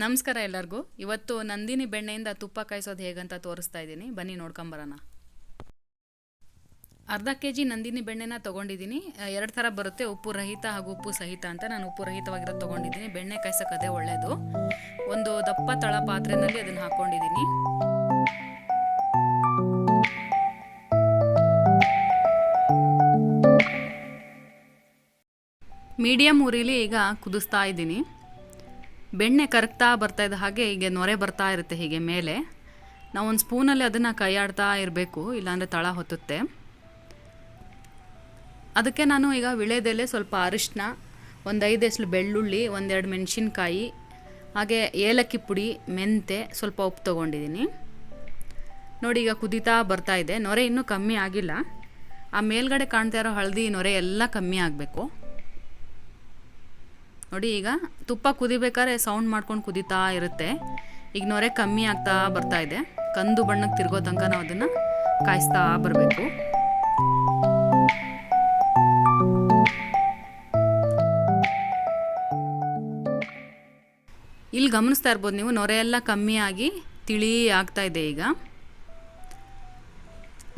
ನಮಸ್ಕಾರ ಎಲ್ಲರಿಗೂ. ಇವತ್ತು ನಂದಿನಿ ಬೆಣ್ಣೆಯಿಂದ ತುಪ್ಪ ಕಾಯಿಸೋದು ಹೇಗಂತ ತೋರಿಸ್ತಾ ಇದ್ದೀನಿ. ಬನ್ನಿ ನೋಡ್ಕೊಂಬರೋಣ ಅರ್ಧ ಕೆ ಜಿ ನಂದಿನಿ ಬೆಣ್ಣೆನ ತೊಗೊಂಡಿದ್ದೀನಿ. ಎರಡು ಥರ ಬರುತ್ತೆ. ಉಪ್ಪು ರಹಿತ ಹಾಗೂ ಉಪ್ಪು ಸಹಿತ ಅಂತ ನಾನು ಉಪ್ಪು ರಹಿತವಾಗಿರೋದು ತೊಗೊಂಡಿದ್ದೀನಿ. ಬೆಣ್ಣೆ ಕಾಯಿಸೋಕ್ಕದೇ ಅದೇ ಒಳ್ಳೆಯದು ಒಂದು ದಪ್ಪ ತಳ ಪಾತ್ರೆಯಲ್ಲಿ ಅದನ್ನು ಹಾಕ್ಕೊಂಡಿದ್ದೀನಿ ಮೀಡಿಯಮ್ ಉರಿಲಿ ಈಗ ಕುದಿಸ್ತಾ ಇದ್ದೀನಿ. ಬೆಣ್ಣೆ ಕರಗ್ತಾ ಬರ್ತಾ ಇದ್ದ ಹಾಗೆ ಹೀಗೆ ನೊರೆ ಬರ್ತಾ ಇರುತ್ತೆ ಹೀಗೆ ಮೇಲೆ. ನಾವು ಒಂದು ಸ್ಪೂನಲ್ಲಿ ಅದನ್ನು ಕೈಯಾಡ್ತಾ ಇರಬೇಕು, ಇಲ್ಲಾಂದರೆ ತಳ ಹೊತ್ತುತ್ತೆ. ಅದಕ್ಕೆ ನಾನು ಈಗ ವಿಳೆದೆಲೆ ಸ್ವಲ್ಪ ಅರಿಶಿನ ಒಂದು ಐದು ಎಸ್ಲು ಬೆಳ್ಳುಳ್ಳಿ, ಒಂದೆರಡು ಮೆಣಸಿನ್ಕಾಯಿ, ಹಾಗೆ ಏಲಕ್ಕಿ ಪುಡಿ ಮೆಂತೆ ಸ್ವಲ್ಪ ಉಪ್ಪು ತೊಗೊಂಡಿದ್ದೀನಿ ನೋಡಿ ಈಗ ಕುದೀತಾ ಬರ್ತಾ ಇದೆ. ನೊರೆ ಇನ್ನೂ ಕಮ್ಮಿ ಆಗಿಲ್ಲ. ಆ ಮೇಲ್ಗಡೆ ಕಾಣ್ತಾ ಇರೋ ಹಳದಿ ನೊರೆ ಎಲ್ಲ ಕಮ್ಮಿ ಆಗಬೇಕು. ನೋಡಿ, ಈಗ ತುಪ್ಪ ಕುದಿಬೇಕಾದ್ರೆ ಸೌಂಡ್ ಮಾಡ್ಕೊಂಡು ಕುದೀತಾ ಇರುತ್ತೆ. ಈಗ ನೊರೆ ಕಮ್ಮಿ ಆಗ್ತಾ ಬರ್ತಾ ಇದೆ. ಕಂದು ಬಣ್ಣಕ್ಕೆ ತಿರ್ಗೋ ತನಕ ನಾವು ಅದನ್ನು ಕಾಯಿಸ್ತಾ ಬರಬೇಕು. ಇಲ್ಲಿ ಗಮನಿಸ್ತಾ ಇರ್ಬೋದು ನೀವು, ನೊರೆ ಎಲ್ಲ ಕಮ್ಮಿ ಆಗಿ ತಿಳಿ ಆಗ್ತಾ ಇದೆ ಈಗ.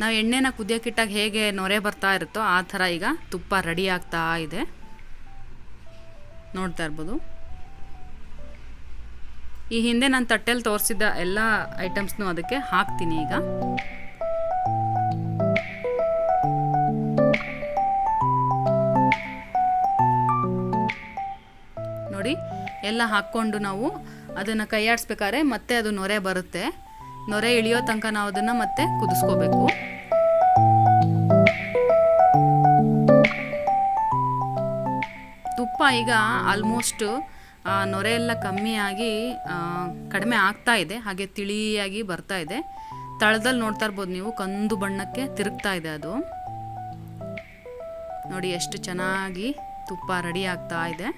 ನಾವು ಎಣ್ಣೆನ ಕುದಿಯೋಕ್ಕಿಟ್ಟಾಗ ಹೇಗೆ ನೊರೆ ಬರ್ತಾ ಇರುತ್ತೋ ಆ ಥರ ಈಗ ತುಪ್ಪ ರೆಡಿ ಆಗ್ತಾ ಇದೆ. ನೋಡ್ತಾ ಇರ್ಬೋದು. ಈ ಹಿಂದೆ ನಾನು ತಟ್ಟೆಯಲ್ಲಿ ತೋರಿಸಿದ್ದ ಎಲ್ಲ ಐಟಮ್ಸ್ನು ಅದಕ್ಕೆ ಹಾಕ್ತೀನಿ ಈಗ. ನೋಡಿ, ಎಲ್ಲ ಹಾಕ್ಕೊಂಡು ನಾವು ಅದನ್ನು ಕೈಯಾಡಿಸ್ಬೇಕಾದ್ರೆ ಮತ್ತೆ ಅದು ನೊರೆ ಬರುತ್ತೆ. ನೊರೆ ಇಳಿಯೋ ತನಕ ನಾವು ಅದನ್ನು ಮತ್ತೆ ಕುದಿಸ್ಕೋಬೇಕು. ತುಪ್ಪ ಈಗ ಆಲ್ಮೋಸ್ಟ್ ನೊರೆ ಎಲ್ಲ ಕಮ್ಮಿಯಾಗಿ ಕಡಿಮೆ ಆಗ್ತಾ ಇದೆ. ಹಾಗೆ ತಿಳಿಯಾಗಿ ಬರ್ತಾ ಇದೆ. ತಳದಲ್ಲಿ ನೋಡ್ತಾ ಇರ್ಬೋದು ನೀವು, ಕಂದು ಬಣ್ಣಕ್ಕೆ ತಿರುಗ್ತಾ ಇದೆ ಅದು. ನೋಡಿ, ಎಷ್ಟು ಚೆನ್ನಾಗಿ ತುಪ್ಪ ರೆಡಿ ಆಗ್ತಾ ಇದೆ.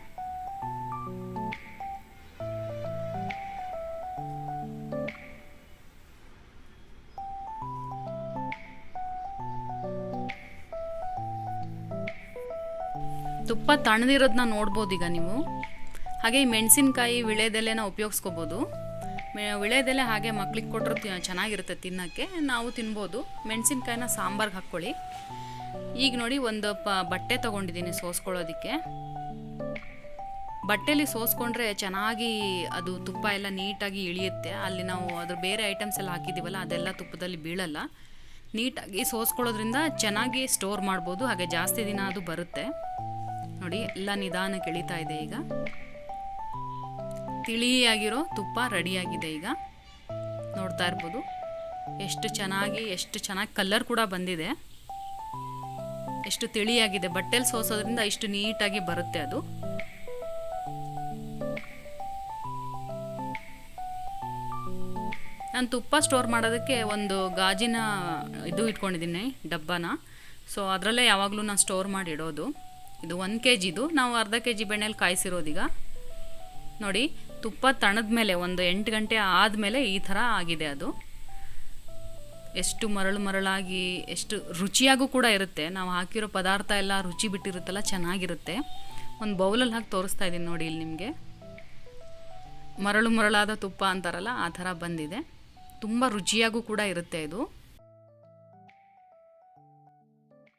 ತುಪ್ಪ ತಣ್ಣದಿರೋದನ್ನ ನೋಡ್ಬೋದು ಈಗ ನೀವು. ಹಾಗೆ ಈ ಮೆಣಸಿನ್ಕಾಯಿ ವಿಳೆದೆಲೆನ ಉಪಯೋಗಿಸ್ಕೋಬೋದು. ವಿಳೆದೆಲೆ ಹಾಗೆ ಮಕ್ಳಿಗೆ ಕೊಟ್ಟರು ಚೆನ್ನಾಗಿರುತ್ತೆ ತಿನ್ನೋಕ್ಕೆ. ನಾವು ತಿನ್ಬೋದು. ಮೆಣಸಿನ್ಕಾಯಿನ ಸಾಂಬಾರ್ಗೆ ಹಾಕ್ಕೊಳ್ಳಿ. ಈಗ ನೋಡಿ ಒಂದು ಬಟ್ಟೆ ತೊಗೊಂಡಿದ್ದೀನಿ ಸೋಸ್ಕೊಳ್ಳೋದಕ್ಕೆ. ಬಟ್ಟೆಲಿ ಸೋಸ್ಕೊಂಡ್ರೆ ಚೆನ್ನಾಗಿ ಅದು ತುಪ್ಪ ಎಲ್ಲ ನೀಟಾಗಿ ಇಳಿಯುತ್ತೆ. ಅಲ್ಲಿ ನಾವು ಅದ್ರ ಬೇರೆ ಐಟಮ್ಸ್ ಎಲ್ಲ ಹಾಕಿದ್ದೀವಲ್ಲ, ಅದೆಲ್ಲ ತುಪ್ಪದಲ್ಲಿ ಬೀಳಲ್ಲ. ನೀಟಾಗಿ ಸೋಸ್ಕೊಳ್ಳೋದ್ರಿಂದ ಚೆನ್ನಾಗಿ ಸ್ಟೋರ್ ಮಾಡ್ಬೋದು. ಹಾಗೆ ಜಾಸ್ತಿ ದಿನ ಅದು ಬರುತ್ತೆ. ನೋಡಿ, ಎಲ್ಲ ನಿಧಾನ ಕೆಳಿತಾ ಇದೆ ಈಗ. ತಿಳಿಯಾಗಿರೋ ತುಪ್ಪ ರೆಡಿಯಾಗಿದೆ ಈಗ. ನೋಡ್ತಾ ಇರ್ಬೋದು. ಎಷ್ಟು ಚೆನ್ನಾಗಿ ಎಷ್ಟು ಚೆನ್ನಾಗಿ ಕಲರ್ ಕೂಡ ಬಂದಿದೆ. ಎಷ್ಟು ತಿಳಿಯಾಗಿದೆ, ಬಟ್ಟೆಲಿ ಸೋಸೋದ್ರಿಂದ ಇಷ್ಟು ನೀಟಾಗಿ ಬರುತ್ತೆ ಅದು. ನಾನು ತುಪ್ಪ ಸ್ಟೋರ್ ಮಾಡೋದಕ್ಕೆ ಒಂದು ಗಾಜಿನ ಇದು ಇಟ್ಕೊಂಡಿದ್ದೀನಿ, ಡಬ್ಬನ. ಸೊ, ಅದರಲ್ಲೇ ಯಾವಾಗಲೂ ನಾನು ಸ್ಟೋರ್ ಮಾಡಿ ಇಡೋದು. ಇದು ಒಂದು ಕೆ ಜಿದು ನಾವು ಅರ್ಧ ಕೆ ಜಿ ಬೆಣ್ಣೆಲಿ ಕಾಯಿಸಿರೋದೀಗ. ನೋಡಿ, ತುಪ್ಪ ತಣದ ಮೇಲೆ ಒಂದು ಎಂಟು ಗಂಟೆ ಆದಮೇಲೆ ಈ ಥರ ಆಗಿದೆ ಅದು. ಎಷ್ಟು ಮರಳು ಮರಳಾಗಿ, ಎಷ್ಟು ರುಚಿಯಾಗೂ ಕೂಡ ಇರುತ್ತೆ. ನಾವು ಹಾಕಿರೋ ಪದಾರ್ಥ ಎಲ್ಲ ರುಚಿ ಬಿಟ್ಟಿರುತ್ತಲ್ಲ, ಚೆನ್ನಾಗಿರುತ್ತೆ. ಒಂದು ಬೌಲಲ್ಲಿ ಹಾಕಿ ತೋರಿಸ್ತಾ ಇದ್ದೀನಿ ನೋಡಿ ಇಲ್ಲಿ ನಿಮಗೆ. ಮರಳು ಮರಳಾದ ತುಪ್ಪ ಅಂತಾರಲ್ಲ, ಆ ಥರ ಬಂದಿದೆ. ತುಂಬ ರುಚಿಯಾಗೂ ಕೂಡ ಇರುತ್ತೆ ಇದು.